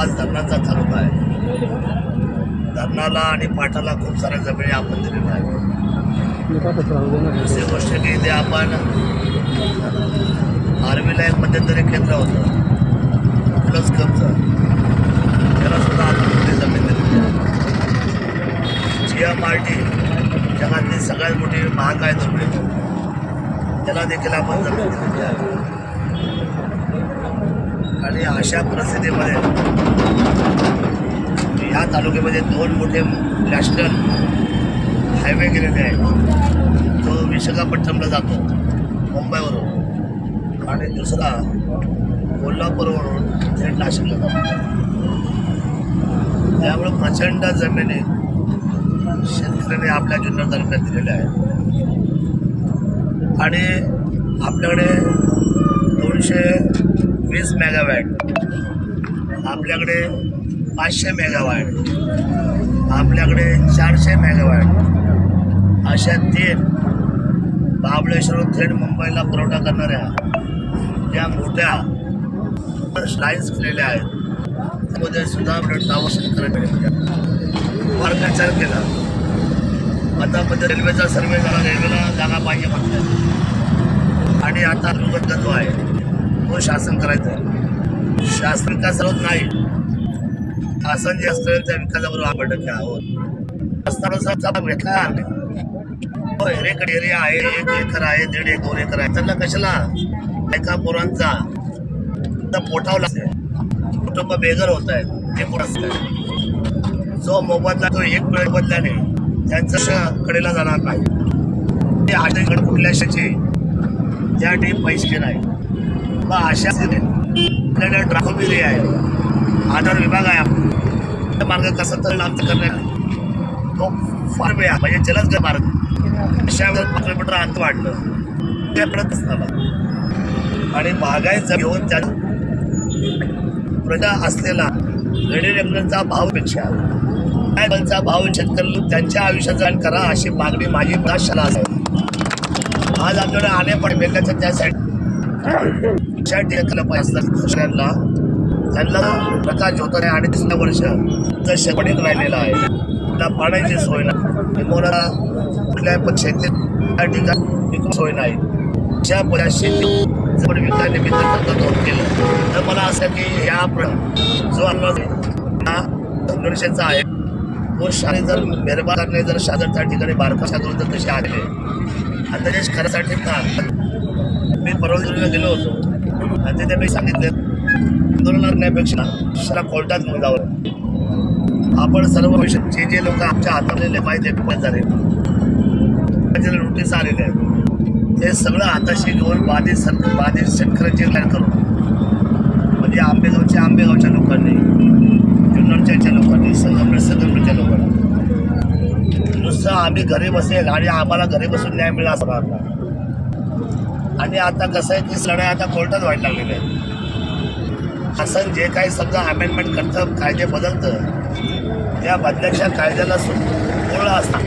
आज धरणाचा चालवला आहे. धरणाला आणि पाठाला खूप साऱ्या जमिनी आपण दिलेल्या आहेत. दुसरी गोष्ट की ते आपण आर्मीला एक मध्यंतरी केंद्र होतं. प्लस खर्च. त्याला सुद्धा आपण मोठी जमीन दिलेली जी एम आर टी जगातली सगळ्यात मोठी महागाय जमीन त्याला देखील आपण जमीन दिलेली आहे. आणि अशा परिस्थितीमध्ये ह्या तालुक्यामध्ये दोन मोठे नॅशनल हायवे गेलेले आहेत जो विशाखापट्टणमला जातो मुंबईवरून. आणि दुसरा कोल्हापूरवरून थेट नाशिकला जातो. त्यामुळे प्रचंड जमिनी शेतकऱ्यांनी आपल्या जुन्नर तालुक्यात दिलेल्या आहेत. आणि आपल्याकडे दोनशे वीस मेगावॅट. आपल्याकडे पाचशे मेगावॅट. आपल्याकडे चारशे मेगावॅट. अशा तीन महाबळेश्वर थेट मुंबईला पुरवठा करणाऱ्या ज्या मोठ्या लाईन्स केलेल्या आहेत. त्यामध्ये सुद्धा टावर शेतकऱ्यांकडे फार विचार केला आता मध्ये रेल्वेचा सर्वे झाला रेल्वेला जागा पाहिजे म्हणतात. आणि आता दुर्गत आहे तो शासन करायचं. आहे शासन विकास होत नाही. शासन जे असतं त्या विकासाबरोबर आपण टक्के आहोत. असताना भेटला हो, एरिया आहे एक एकर आहे दीड एक दोन एकर आहे. त्यांना कशाला? एका पोरांचा. तर कुटुंब बेघर होत आहेत. ते पण जो मोबदला तो एक वेळ बदल्याने त्यांच्या श- कडेला जाणार नाही. ते आजकडे कुठल्या शाचे त्यासाठी पैसे नाही? व अशा आपल्याकडे ट्राफिक एरिया आहे. आधार विभाग आहे आपला. मार्ग कसा तर लांब करण्यात तो फार वेळ म्हणजे जलद काय मार्ग. अशा वेळेस किलोमीटर अंत वाढलं. ते पडत असताना. आणि महागाईचा घेऊन त्या प्रजा असलेला रेडिओ भावपेक्षा काय त्यांचा भाव शेतकरी त्यांच्या आयुष्यात करा अशी मागणी माझी भाषाला आहे. आज आपल्याकडे आणे पण मेल्याच्या त्यासाठी ज्या ठिकाणी पाहिजे दुसऱ्यांना त्यांना प्रकाश होत नाही आणि तिसऱ्या वर्ष तर शेपटीत राहिलेला आहे. त्यांना पाण्याची सोय नाही. किंवा कुठल्या पण शेतीत त्या ठिकाणी सोय नाही. अशा बऱ्या शेती जर विकायनिमित्त कर्ज केलं. तर मला असं की ह्या जो अंदाज हा संघर्षाचा आहे तो शाळे जर मेहरबाने जर शादर त्या ठिकाणी बारकाशा शाजर जर तसे आले आता देश खऱ्यासाठी का मी परवानगीला गेलो होतो. आणि तिथे मी सांगितले आंदोलन करण्यापेक्षा शाळा कोर्टात घेऊन जावं. आपण सर्व जे जे लोक आमच्या हातातले माहिती आहे झाले नोटीस आलेले आहेत. ते सगळं हाताशी घेऊन बाधित सर बाधित शेतकऱ्यांची लढ करून. म्हणजे आंबेगावच्या आंबेगावच्या लोकांनी जुन्नरच्या लोकांनी संगमनेर संगमनेरच्या लोकांनी. नुसतं आम्ही घरी बसेल आणि आम्हाला घरी बसून न्याय मिळाला असं राहत आणि आता कसं आहे की लढाई आता कोर्टात व्हायला लागलेली आहे शासन जे काही समजा अमेंडमेंट करतं कायदे बदलतं त्या बदल्याच्या कायद्याला पूर्ण असतात.